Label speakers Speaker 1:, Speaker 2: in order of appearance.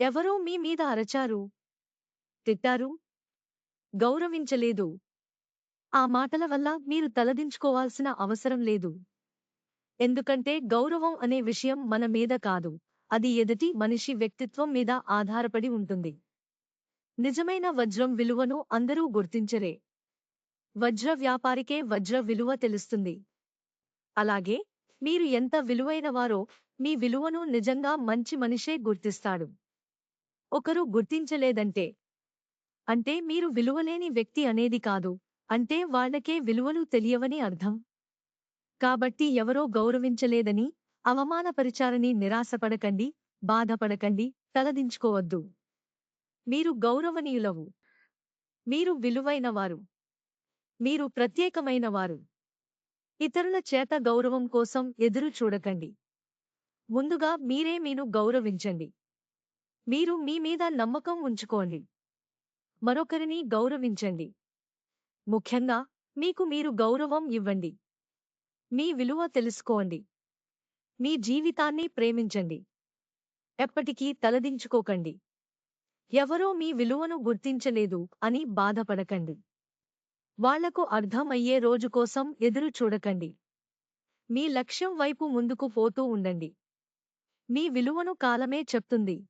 Speaker 1: ఎవరో మీ మీద అరచారు? తిట్టారు? గౌరవించలేదు? ఆ మాటల వల్ల మీరు తలదించుకోవాల్సిన అవసరం లేదు. ఎందుకంటే గౌరవం అనే విషయం మన మీద కాదు. అది ఎదుటి మనిషి వ్యక్తిత్వం మీద ఆధారపడి ఉంటుంది. నిజమైన వజ్రం విలువను అందరూ గుర్తించరే. వజ్ర వ్యాపారికే వజ్ర విలువ తెలుస్తుంది. అలాగే మీరు ఎంత విలువైనవారో మీ విలువను నిజంగా మంచి మనిషే గుర్తిస్తాడు. ఒకరు గుర్తించలేదంటే? అంటే మీరు విలువలేని వ్యక్తి అనేది కాదు. అంటే వాళ్ళకే విలువలు తెలియవని అర్థం? కాబట్టి ఎవరో గౌరవించలేదని అవమానపరిచారని నిరాశపడకండి బాధపడకండి తలదించుకోవద్దు. మీరు గౌరవనీయులవు. మీరు విలువైనవారు. మీరు ప్రత్యేకమైనవారు. ఇతరుల చేత గౌరవం కోసం ఎదురు చూడకండి. ముందుగా మీరే మీను గౌరవించండి. మీరు మీ మీద నమ్మకం ఉంచుకోండి. మరొకరిని గౌరవించండి. ముఖ్యంగా మీకు మీరు గౌరవం ఇవ్వండి. మీ విలువ తెలుసుకోండి. మీ జీవితాన్ని ప్రేమించండి. ఎప్పటికీ తలదించుకోకండి. ఎవరో మీ విలువను గుర్తించలేదు అని బాధపడకండి. వాళ్ళకు అర్థమయ్యే రోజు కోసం ఎదురు చూడకండి. మీ లక్ష్యం వైపు ముందుకు పోతూ ఉండండి. మీ విలువను కాలమే చెప్తుంది.